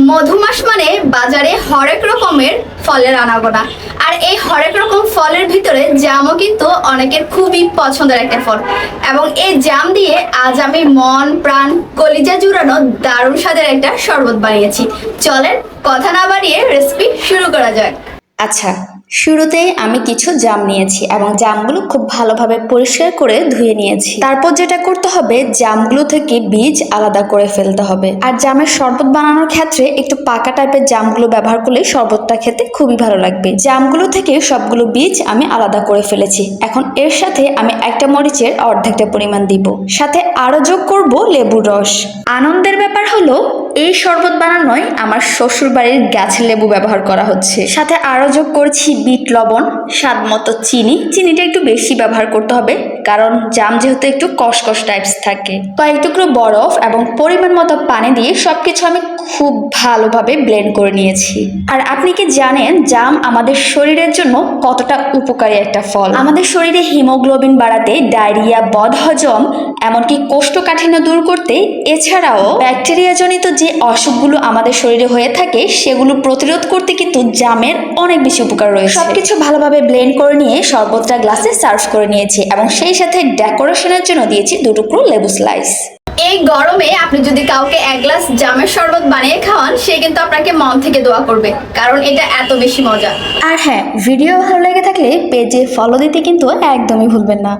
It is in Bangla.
মধুমাস মানে বাজারে হরেক রকমের ফলের আনাগোনা। আর এই হরেক রকম ফলের ভিতরে জামও কিন্তু অনেকের খুবই পছন্দের একটা ফল। এবং এই জাম দিয়ে আজ আমি মন, প্রাণ, কলিজা জুড়ানো দারুণ স্বাদের একটা শরবত বানিয়েছি। চলেন কথা না বাড়িয়ে রেসিপি শুরু করা যায় আচ্ছা শুরুতে আমি কিছু জাম নিয়েছি এবং জামগুলো খুব ভালোভাবে পরিষ্কার করে ধুয়ে নিয়েছি। তারপর যেটা করতে হবে, জামগুলো থেকে বীজ আলাদা করে ফেলতে হবে। আর জামের শরবত বানানোর ক্ষেত্রে একটু পাকা টাইপের জামগুলো ব্যবহার করলে শরবতটা খেতে খুবই ভালো লাগবে। জামগুলো থেকে সবগুলো বীজ আমি আলাদা করে ফেলেছি। এখন এর সাথে আমি একটা মরিচের অর্ধেকটা পরিমাণ দিব। সাথে আরও যোগ করব লেবুর রস। আনন্দের ব্যাপার হলো, এই শরবত বানানোয় আমার শ্বশুর বাড়ির গাছের লেবু ব্যবহার করা হচ্ছে। সাথে আরও যোগ করছি বিট লবণ, স্বাদ মতো চিনি। চিনিটা একটু বেশি ব্যবহার করতে হবে, কারণ জাম যেহেতু একটু কসকস টাইপস থাকে। কয়েক টুকরো বরফ এবং পরিমাণ মতো পানি দিয়ে সব কিছু আমি খুব ভালোভাবে ব্লেন্ড করে নিয়েছি। আর আপনি কি জানেন জাম আমাদের শরীরের জন্য কতটা উপকারী একটা ফল? আমাদের শরীরে হিমোগ্লোবিন বাড়াতে ডায়রিয়া, বদহজম, এমনকি কোষ্ঠকাঠিন্য দূর করতে এছাড়াও ব্যাকটেরিয়া জনিত যে অসুখগুলো আমাদের শরীরে হয়ে থাকে, সেগুলো প্রতিরোধ করতে কিন্তু জামের অনেক বেশি উপকার রয়েছে। সবকিছু ভালোভাবে ব্লেন্ড করে নিয়ে শরবতটা গ্লাসে সার্ভ করে নিয়েছি এবং সেই সাথে ডেকোরেশনের জন্য দিয়েছি দু টুকরো লেবু স্লাইস এই গরমে আপনি যদি কাউকে এক গ্লাস জামের শরবত বানিয়ে খাওয়ান সে কিন্তু আপনাকে মন থেকে দোয়া করবে কারণ এটা এত বেশি মজা। আর হ্যাঁ ভিডিও ভালো লেগে থাকলে পেজে ফলো দিতে কিন্তু একদমই ভুলবেন না।